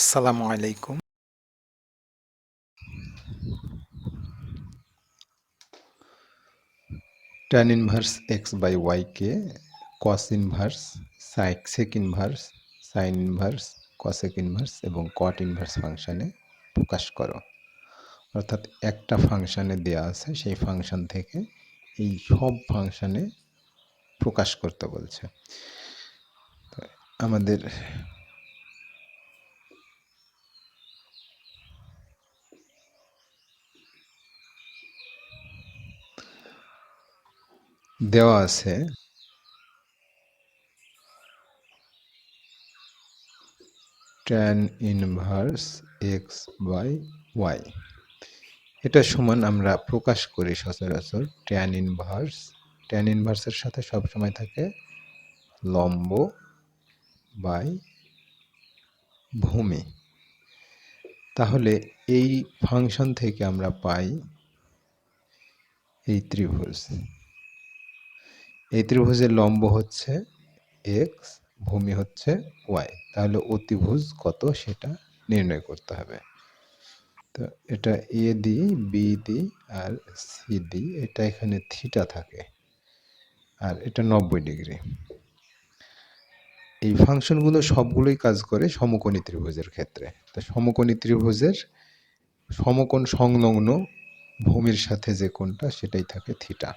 আসসালামু আলাইকুম। tan inverse x by ওয়াইকে cos inverse psych sec inverse sine inverse cosec inverse এবং cot inverse ফাংশানে প্রকাশ করো। অর্থাৎ একটা ফাংশানে দেওয়া আছে, সেই ফাংশন থেকে এই সব ফাংশানে প্রকাশ করতে বলছে। আমাদের দেওয়া আছে। Tan inverse x by y এটা সমান আমরা প্রকাশ করি সচরাচর ট্যান ইনভার্স ট্যান ইনভার্সের সাথে সবসময় থাকে লম্ব বাই ভূমি। তাহলে এই ফাংশন থেকে আমরা পাই এই ত্রিভুজ। এই ত্রিভুজের লম্ব হচ্ছে এক্স ভূমি হচ্ছে ওয়াই তাহলে অতিভুজ কত সেটা নির্ণয় করতে হবে। তো এটা এ দি বি দি আর সি দি এটা এখানে থিটা থাকে। আর এটা নব্বই ডিগ্রি। এই ফাংশনগুলো সবগুলোই কাজ করে সমকোণী ত্রিভুজের ক্ষেত্রে। তো সমকোণী ত্রিভুজের সমকোণ সংলগ্ন ভূমির সাথে যে কোণটা, সেটাই থাকে থিটা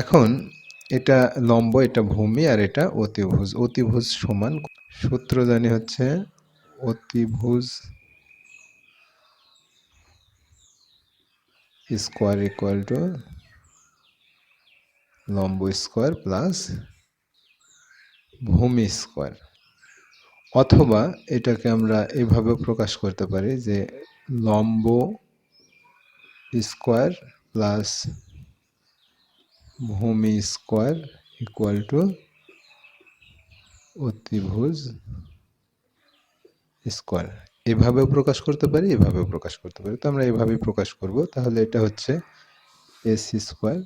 এখন এটা লম্ব, এটা ভূমি আর এটা অতিভুজ। অতিভুজ সমান সূত্র জানি হচ্ছে অতিভুজ স্কোয়ার ইকুয়াল টু লম্ব স্কোয়ার প্লাস ভূমি স্কোয়ার। অথবা এটাকে আমরা এভাবে প্রকাশ করতে পারি যে লম্ব স্কোয়ার প্লাস ভূমি স্কোয়ার ইকুয়াল টু অতিভুজ স্কোয়ার। এভাবেও প্রকাশ করতে পারি, এভাবেও প্রকাশ করতে পারি। তো আমরা এভাবেই প্রকাশ করব। তাহলে এটা হচ্ছে এস স্কোয়ার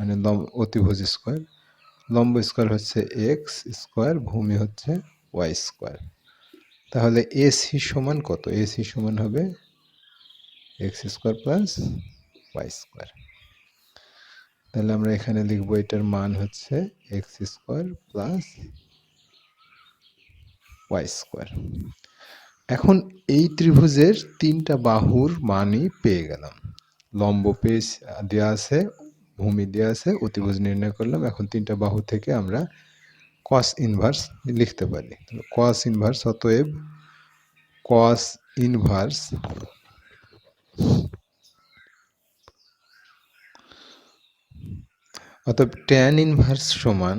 মানে লম্ব, অতিভুজ স্কোয়ার। লম্ব স্কোয়ার হচ্ছে এক্স স্কোয়ার, ভূমি হচ্ছে ওয়াই স্কোয়ার। তাহলে এসি সমান কত? এসি সমান হবে x square plus y square. তাহলে আমরা এখানে লিখব এটার মান হচ্ছে x square plus y square এখন এই ত্রিভুজের তিনটা বাহুর মানই পেয়ে গেলাম। লম্ব পেয়ে দেওয়া আছে, ভূমি দেওয়া আছে, অতিভুজ নির্ণয় করলাম। এখন তিনটা বাহু থেকে আমরা কস ইনভার্স লিখতে পারি। কস ইনভার্স অতএব কস ইনভার্স অতএব ট্যান ইনভার্স সমান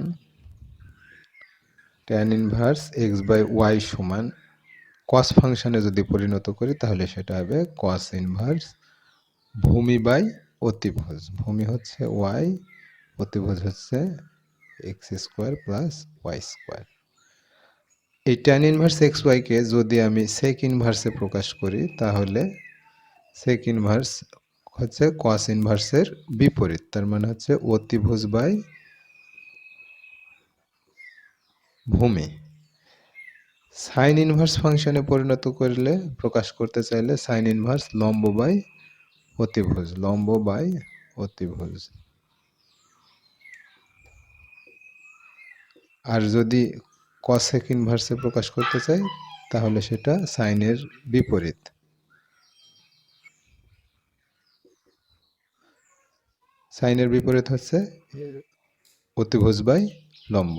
tan inverse x by y সমান কস ফাংশনে যদি পরিণত করি, তাহলে সেটা হবে কস ইনভার্স ভূমি বাই অতিভুজ। ভূমি হচ্ছে ওয়াই অতিভুজ হচ্ছে x square plus y square এই ট্যান ইনভার্স এক্স ওয়াইকে যদি আমি সেক ইনভার্সে প্রকাশ করি, তাহলে সেক ইনভার্স হচ্ছে কস ইনভার্সের বিপরীত, তার মানে হচ্ছে অতিভুজ বাই ভূমি। সাইন ইনভার্স ফাংশনে পরিণত করলে, প্রকাশ করতে চাইলে সাইন ইনভার্স লম্ব বাই অতিভুজ, লম্ব বাই অতিভুজ। আর যদি কসেক ইনভার্সে প্রকাশ করতে চাই, তাহলে সেটা সাইনের বিপরীত। সাইনের বিপরীত হচ্ছে অতিভুজ বাই লম্ব।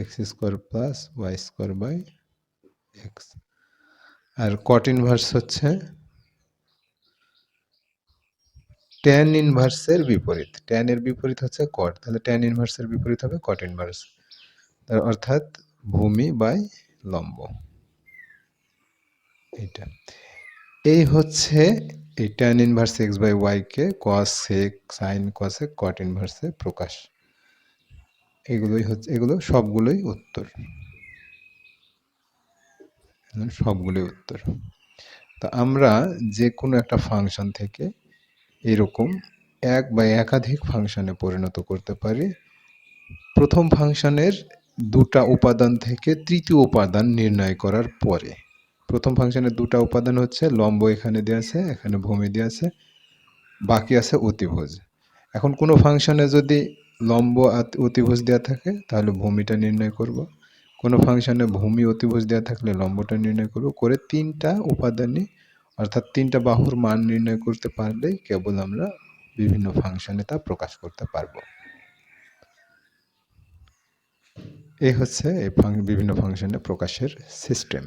X square plus y square by x. R cot inverse হচ্ছে ট্যান ইনভার্সের বিপরীত। ট্যানের বিপরীত হচ্ছে কট তাহলে ট্যান ইনভার্সের বিপরীত হবে কট ইনভার্স অর্থাৎ ভূমি বাই লম্ব। এটা এই হচ্ছে এই ট্যান ইনভার্স এক্স বাই ওয়াইকে কস সেক সাইন কসে কট ইনভার্সে প্রকাশ। এগুলোই হচ্ছে, এগুলো সবগুলোই উত্তর। সবগুলোই উত্তর। তো আমরা যে কোনো একটা ফাংশন থেকে এরকম এক বা একাধিক ফাংশনে পরিণত করতে পারি। প্রথম ফাংশনের দুটা উপাদান থেকে তৃতীয় উপাদান নির্ণয় করার পরে। প্রথম ফাংশনের দুটা উপাদান হচ্ছে, লম্ব এখানে দেওয়া আছে, এখানে ভূমি দেওয়া আছে, বাকি আছে অতিভুজ। এখন কোনো ফাংশনে যদি লম্ব অতিভুজ দেওয়া থাকে, তাহলে ভূমিটা নির্ণয় করব। কোনো ফাংশনে ভূমি অতিভুজ দেওয়া থাকলে লম্বটা নির্ণয় করব। করে তিনটা উপাদানই, অর্থাৎ তিনটা বাহুর মান নির্ণয় করতে পারলেই কেবল আমরা বিভিন্ন ফাংশনে তা প্রকাশ করতে পারব। এই হচ্ছে এই বিভিন্ন ফাংশনে প্রকাশের সিস্টেম।